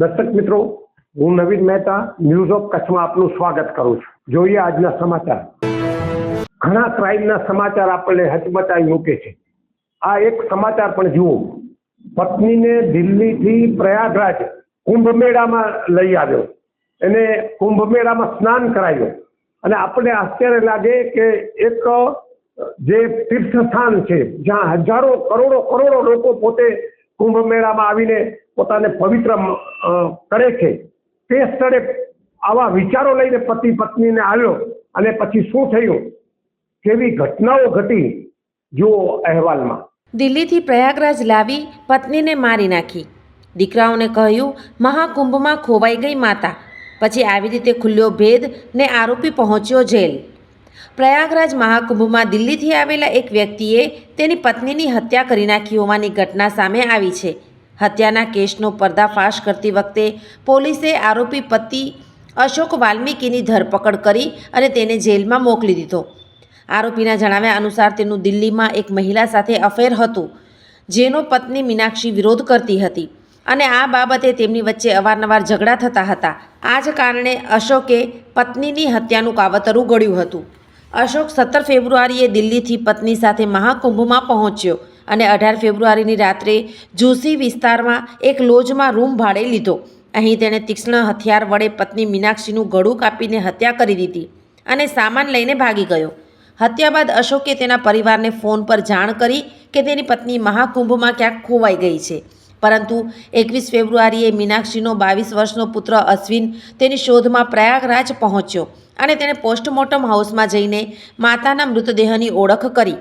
દર્શક મિત્રો, હું નવીન મહેતા ન્યૂઝ ઓફ કચ્છમાં આપનું સ્વાગત કરું છું. જોઈએ આજના સમાચાર. ઘણા ક્રાઇમના સમાચાર આપણને હચમચાઈ મૂકે છે. આ એક સમાચાર પણ જુઓ. પત્નીને દિલ્હીથી પ્રયાગરાજ કુંભ મેળામાં લઈ આવ્યો. એને કુંભ મેળામાં સ્નાન કરાવ્યો. અને આપણને આશ્ચર્ય લાગે કે એક જે તીર્થસ્થાન છે, જ્યાં હજારો કરોડો કરોડો લોકો પોતે કુંભ મેળામાં આવીને પોતાને પવિત્ર કરે છે. તે સ્થળે આવા વિચારો લઈને પતિ પત્નીને આવ્યો અને પછી શું થયું? કેવી ઘટનાઓ ઘટી? જુઓ અહેવાલમાં. દિલ્હીથી પ્રયાગરાજ લાવી પત્નીને મારી નાખી. દીકરાઓને કહ્યું, મહાકુંભમાં ખોવાઈ ગઈ માતા. પછી આવી રીતે ખુલ્લો ભેદ ને આરોપી પહોંચ્યો જેલ. પ્રયાગરાજ મહાકુંભમાં દિલ્હીથી આવેલા એક વ્યક્તિએ તેની પત્નીની હત્યા કરી નાખી હોવાની ઘટના સામે આવી છે. હત્યાના કેસનો પર્દાફાશ કરતી વખતે પોલીસે આરોપી પતિ અશોક વાલ્મીકીની ધરપકડ કરી અને તેને જેલમાં મોકલી દીધો. આરોપીના જણાવ્યા અનુસાર તેનું દિલ્હીમાં એક મહિલા સાથે અફેર હતું, જેનો પત્ની મીનાક્ષી વિરોધ કરતી હતી અને આ બાબતે તેમની વચ્ચે અવારનવાર ઝઘડા થતા હતા. આ જ કારણે અશોકે પત્નીની હત્યાનું કાવતરું ગળ્યું હતું. અશોક સત્તર ફેબ્રુઆરીએ દિલ્હીથી પત્ની સાથે મહાકુંભમાં પહોંચ્યો અને અઢાર ફેબ્રુઆરીની રાત્રે જોશી વિસ્તારમાં એક લોજમાં રૂમ ભાડે લીધો. અહીં તેણે તીક્ષ્ણ હથિયાર વડે પત્ની મીનાક્ષીનું ગળું કાપીને હત્યા કરી દીધી અને સામાન લઈને ભાગી ગયો. હત્યા બાદ અશોકે તેના પરિવારને ફોન પર જાણ કરી કે તેની પત્ની મહાકુંભમાં ક્યાંક ખોવાઈ ગઈ છે. પરંતુ એકવીસ ફેબ્રુઆરીએ મીનાક્ષીનો બાવીસ વર્ષનો પુત્ર અશ્વિન તેની શોધમાં પ્રયાગરાજ પહોંચ્યો અને તેણે પોસ્ટમોર્ટમ હાઉસમાં જઈને માતાના મૃતદેહની ઓળખ કરી.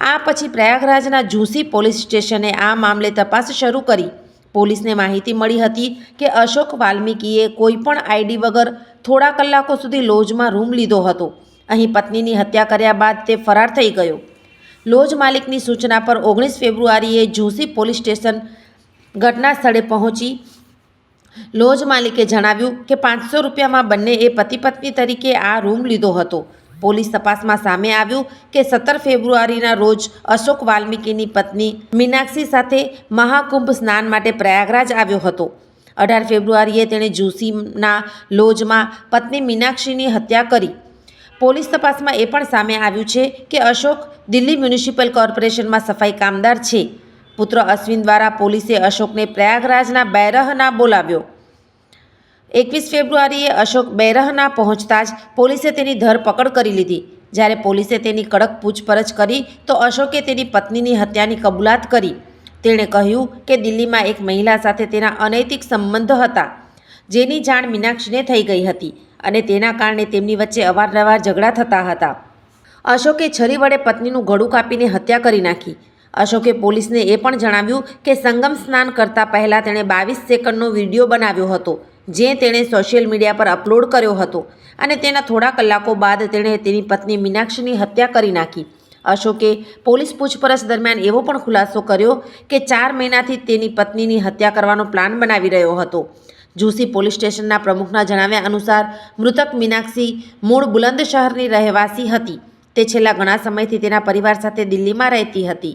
આ પછી પ્રયાગરાજના ઝૂસી પોલીસ સ્ટેશને આ મામલે તપાસ શરૂ કરી. પોલીસને માહિતી મળી હતી કે અશોક વાલ્મીકીએ કોઈપણ આઈડી વગર થોડા કલાકો સુધી લોજમાં રૂમ લીધો હતો. અહીં પત્નીની હત્યા કર્યા બાદ તે ફરાર થઈ ગયો. લોજ માલિકની સૂચના પર ઓગણીસ ફેબ્રુઆરીએ ઝૂસી પોલીસ સ્ટેશન ઘટના સ્થળે પહોંચી લોજ માલિકે જણાવ્યું કે પાંચસો રૂપિયામાં બંનેએ પતિ પત્ની તરીકે આ રૂમ લીધો હતો. પોલીસ તપાસમાં સામે આવ્યું કે સત્તર ફેબ્રુઆરીના રોજ અશોક વાલ્મીકીની પત્ની મીનાક્ષી સાથે મહાકુંભ સ્નાન માટે પ્રયાગરાજ આવ્યો હતો. અઢાર ફેબ્રુઆરીએ તેણે જોશીના લોજમાં પત્ની મીનાક્ષીની હત્યા કરી. પોલીસ તપાસમાં એ પણ સામે આવ્યું છે કે અશોક દિલ્હી મ્યુનિસિપલ કોર્પોરેશનમાં સફાઈ કામદાર છે. પુત્ર અશ્વિન દ્વારા પોલીસે અશોકને પ્રયાગરાજના બૈરહના બોલાવ્યો. એકવીસ ફેબ્રુઆરીએ અશોક બૈરહના પહોંચતા જ પોલીસે તેની ધરપકડ કરી લીધી. જ્યારે પોલીસે તેની કડક પૂછપરછ કરી, તો અશોકે તેની પત્નીની હત્યાની કબૂલાત કરી. તેણે કહ્યું કે દિલ્હીમાં એક મહિલા સાથે તેના અનૈતિક સંબંધ હતા, જેની જાણ મીનાક્ષીને થઈ ગઈ હતી અને તેના કારણે તેમની વચ્ચે અવારનવાર ઝઘડા થતા હતા. અશોકે છરી વડે પત્નીનું ગળું કાપીને હત્યા કરી નાખી. અશોકે પોલીસને એ પણ જણાવ્યું કે સંગમ સ્નાન કરતાં પહેલાં તેણે બાવીસ સેકન્ડનો વીડિયો બનાવ્યો હતો, જે તેણે સોશિયલ મીડિયા પર અપલોડ કર્યો હતો અને તેના થોડા કલાકો બાદ તેણે તેની પત્ની મીનાક્ષીની હત્યા કરી નાખી. અશોકે પોલીસ પૂછપરછ દરમિયાન એવો પણ ખુલાસો કર્યો કે ચાર મહિનાથી તેની પત્નીની હત્યા કરવાનો પ્લાન બનાવી રહ્યો હતો. જોશી પોલીસ સ્ટેશનના પ્રમુખના જણાવ્યા અનુસાર, મૃતક મીનાક્ષી મૂળ બુલંદ શહેરની રહેવાસી હતી. તે છેલ્લા ઘણા સમયથી તેના પરિવાર સાથે દિલ્હીમાં રહેતી હતી.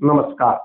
નમસ્કાર.